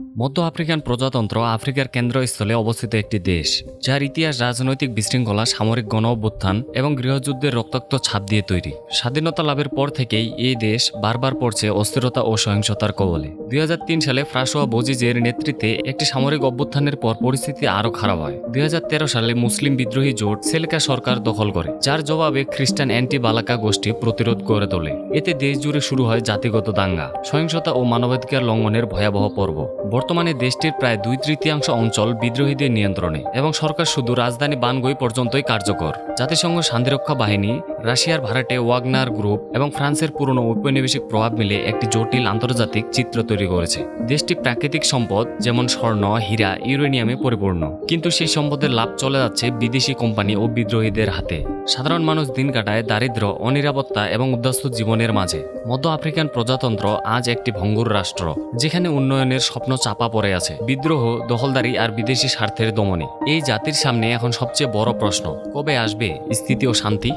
মধ্য আফ্রিকান প্রজাতন্ত্র আফ্রিকার কেন্দ্রস্থলে অবস্থিত একটি দেশ, যার ইতিহাস রাজনৈতিক বিশৃঙ্খলা, সামরিক গণ অভ্যুত্থান এবং গৃহযুদ্ধের রক্তাক্ত ছাপ দিয়ে তৈরি। স্বাধীনতা লাভের পর থেকেই এই দেশ বারবার পড়ছে অস্থিরতা ও সহিংসতার কবলে। দুই হাজার তিন সালে ফ্রাসোয়া বোজিজের নেতৃত্বে একটি সামরিক অভ্যুত্থানের পর পরিস্থিতি আরও খারাপ হয়। দুই হাজার তেরো সালে মুসলিম বিদ্রোহী জোট সেলকা সরকার দখল করে, যার জবাবে খ্রিস্টান অ্যান্টি বালাকা গোষ্ঠী প্রতিরোধ গড়ে তোলে। এতে দেশ জুড়ে শুরু হয় জাতিগত দাঙ্গা, সহিংসতা ও মানবাধিকার লঙ্ঘনের ভয়াবহ পর্ব। বর্তমানে দেশটির প্রায় দুই তৃতীয়াংশ অঞ্চল বিদ্রোহীদের নিয়ন্ত্রণে এবং সরকার শুধু রাজধানী বানগই পর্যন্তই কার্যকর। জাতিসংঘ শান্তিরক্ষা বাহিনী, রাশিয়ার ভাড়াটে ওয়াগনার গ্রুপ এবং ফ্রান্সের পুরনো ঔপনিবেশিক প্রভাব মিলে একটি জটিল আন্তর্জাতিক চিত্র তৈরি করেছে। দেশটি প্রাকৃতিক সম্পদ যেমন স্বর্ণ, হীরা, ইউরেনিয়ামে পরিপূর্ণ। কিন্তু সেই সম্পদের লাভ চলে যাচ্ছে বিদেশি কোম্পানি ও বিদ্রোহীদের হাতে। সাধারণ মানুষ দিন কাটায় দারিদ্র, অনিরাপত্তা এবং উদ্যস্ত জীবনের মাঝে। মধ্য আফ্রিকান প্রজাতন্ত্র আজ একটি ভঙ্গুর রাষ্ট্র, যেখানে উন্নয়নের স্বপ্ন চাপা পড়ে আছে। বিদ্রোহ, দখলদারি আর বিদেশি স্বার্থের দমনে। এই জাতির সামনে এখন সবচেয়ে বড় প্রশ্ন, কবে আসবে স্থিতি ও শান্তি?